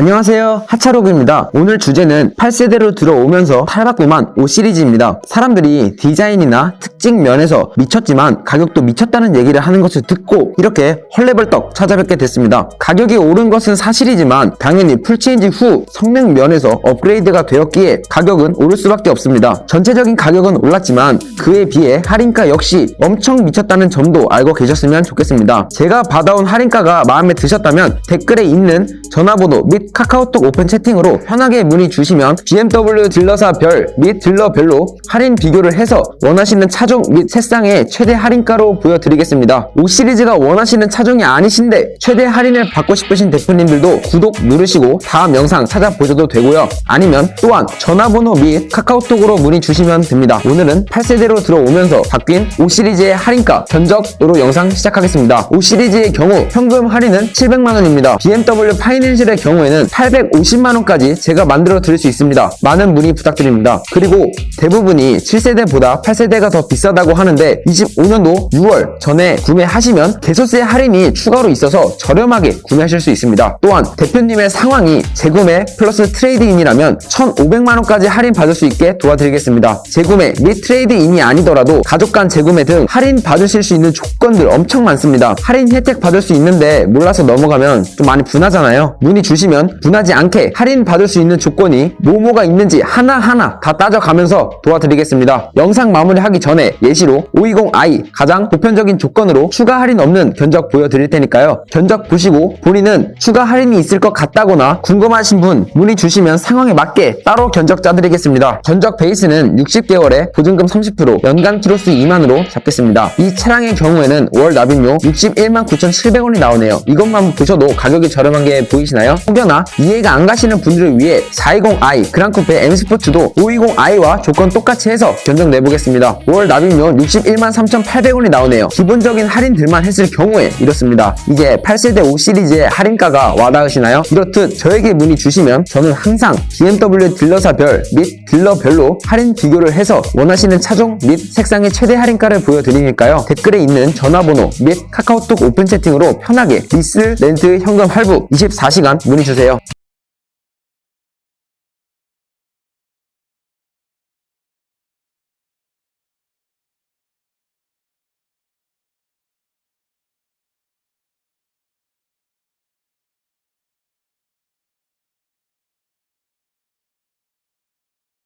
안녕하세요. 하차로그입니다. 오늘 주제는 8세대로 들어오면서 탈바꿈한 5 시리즈입니다. 사람들이 디자인이나 특징 면에서 미쳤지만 가격도 미쳤다는 얘기를 하는 것을 듣고 이렇게 헐레벌떡 찾아뵙게 됐습니다. 가격이 오른 것은 사실이지만 당연히 풀체인지 후 성능 면에서 업그레이드가 되었기에 가격은 오를 수밖에 없습니다. 전체적인 가격은 올랐지만 그에 비해 할인가 역시 엄청 미쳤다는 점도 알고 계셨으면 좋겠습니다. 제가 받아온 할인가가 마음에 드셨다면 댓글에 있는 전화번호 및 카카오톡 오픈 채팅으로 편하게 문의 주시면 BMW 딜러사 별 및 딜러별로 할인 비교를 해서 원하시는 차종 및 색상의 최대 할인가로 보여드리겠습니다. 5 시리즈가 원하시는 차종이 아니신데 최대 할인을 받고 싶으신 대표님들도 구독 누르시고 다음 영상 찾아보셔도 되고요. 아니면 또한 전화번호 및 카카오톡으로 문의 주시면 됩니다. 오늘은 8세대로 들어오면서 바뀐 5 시리즈의 할인가 견적으로 영상 시작하겠습니다. 5 시리즈의 경우 현금 할인은 700만원입니다. BMW 파이낸셜의 경우에는 850만원까지 제가 만들어 드릴 수 있습니다. 많은 문의 부탁드립니다. 그리고 대부분이 7세대보다 8세대가 더 비싸다고 하는데 25년도 6월 전에 구매하시면 개소세 할인이 추가로 있어서 저렴하게 구매하실 수 있습니다. 또한 대표님의 상황이 재구매 플러스 트레이드인이라면 1,500만원까지 할인 받을 수 있게 도와드리겠습니다. 재구매 및 트레이드인이 아니더라도 가족 간 재구매 등 할인 받으실 수 있는 조건들 엄청 많습니다. 할인 혜택 받을 수 있는데 몰라서 넘어가면 좀 많이 분하잖아요. 문의 주시면 분하지 않게 할인 받을 수 있는 조건이 뭐뭐가 있는지 하나하나 다 따져가면서 도와드리겠습니다. 영상 마무리하기 전에 예시로 520i 가장 보편적인 조건으로 추가 할인 없는 견적 보여드릴 테니까요. 견적 보시고 본인은 추가 할인이 있을 것 같다거나 궁금하신 분 문의 주시면 상황에 맞게 따로 견적 짜드리겠습니다. 견적 베이스는 60개월에 보증금 30% 연간 키로수 2만으로 잡겠습니다. 이 차량의 경우에는 월 납입료 61만 9,700원이 나오네요. 이것만 보셔도 가격이 저렴한 게 보이시나요? 혹여나 이해가 안 가시는 분들을 위해 420i 그랑쿠페 M스포츠도 520i와 조건 똑같이 해서 견적 내보겠습니다. 월 납입료 61만 3,800원이 나오네요. 기본적인 할인들만 했을 경우에 이렇습니다. 이제 8세대 5 시리즈의 할인가가 와닿으시나요? 이렇듯 저에게 문의 주시면 저는 항상 BMW 딜러사별 및 딜러별로 할인 비교를 해서 원하시는 차종 및 색상의 최대 할인가를 보여드리니까요. 댓글에 있는 전화번호 및 카카오톡 오픈 채팅으로 편하게 리스, 렌트, 현금 할부 24시간 문의 주 세요.